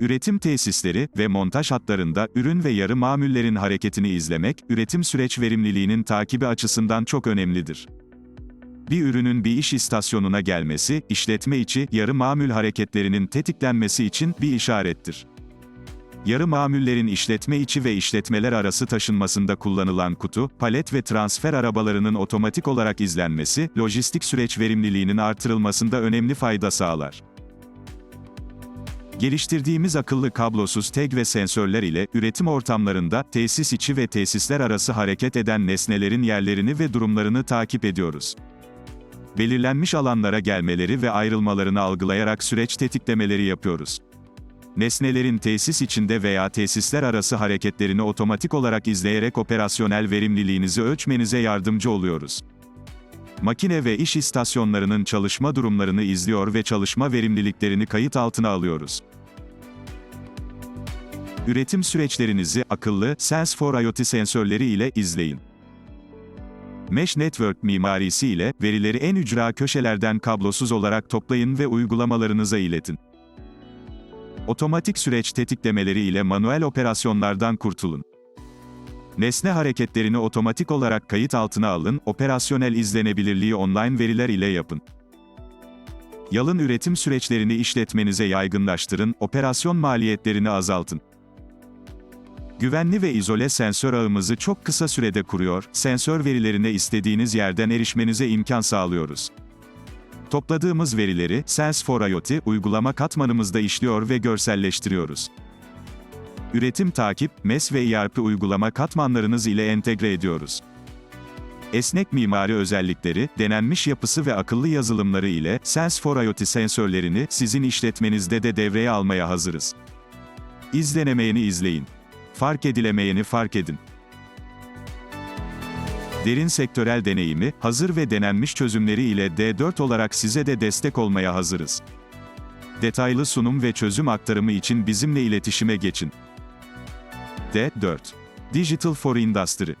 Üretim tesisleri ve montaj hatlarında ürün ve yarı mamullerin hareketini izlemek, üretim süreç verimliliğinin takibi açısından çok önemlidir. Bir ürünün bir iş istasyonuna gelmesi, işletme içi yarı mamul hareketlerinin tetiklenmesi için bir işarettir. Yarı mamullerin işletme içi ve işletmeler arası taşınmasında kullanılan kutu, palet ve transfer arabalarının otomatik olarak izlenmesi, lojistik süreç verimliliğinin artırılmasında önemli fayda sağlar. Geliştirdiğimiz akıllı kablosuz tag ve sensörler ile üretim ortamlarında tesis içi ve tesisler arası hareket eden nesnelerin yerlerini ve durumlarını takip ediyoruz. Belirlenmiş alanlara gelmeleri ve ayrılmalarını algılayarak süreç tetiklemeleri yapıyoruz. Nesnelerin tesis içinde veya tesisler arası hareketlerini otomatik olarak izleyerek operasyonel verimliliğinizi ölçmenize yardımcı oluyoruz. Makine ve iş istasyonlarının çalışma durumlarını izliyor ve çalışma verimliliklerini kayıt altına alıyoruz. Üretim süreçlerinizi akıllı Sense for IoT sensörleri ile izleyin. Mesh Network mimarisi ile verileri en ücra köşelerden kablosuz olarak toplayın ve uygulamalarınıza iletin. Otomatik süreç tetiklemeleri ile manuel operasyonlardan kurtulun. Nesne hareketlerini otomatik olarak kayıt altına alın, operasyonel izlenebilirliği online veriler ile yapın. Yalın üretim süreçlerini işletmenize yaygınlaştırın, operasyon maliyetlerini azaltın. Güvenli ve izole sensör ağımızı çok kısa sürede kuruyor, sensör verilerine istediğiniz yerden erişmenize imkan sağlıyoruz. Topladığımız verileri Sense for IoT uygulama katmanımızda işliyor ve görselleştiriyoruz. Üretim takip, MES ve ERP uygulama katmanlarınız ile entegre ediyoruz. Esnek mimari özellikleri, denenmiş yapısı ve akıllı yazılımları ile Sense for IoT sensörlerini sizin işletmenizde de devreye almaya hazırız. İzlenemeyeni izleyin. Fark edilemeyeni fark edin. Derin sektörel deneyimi, hazır ve denenmiş çözümleri ile D4 olarak size de destek olmaya hazırız. Detaylı sunum ve çözüm aktarımı için bizimle iletişime geçin. D4 Digital for Industry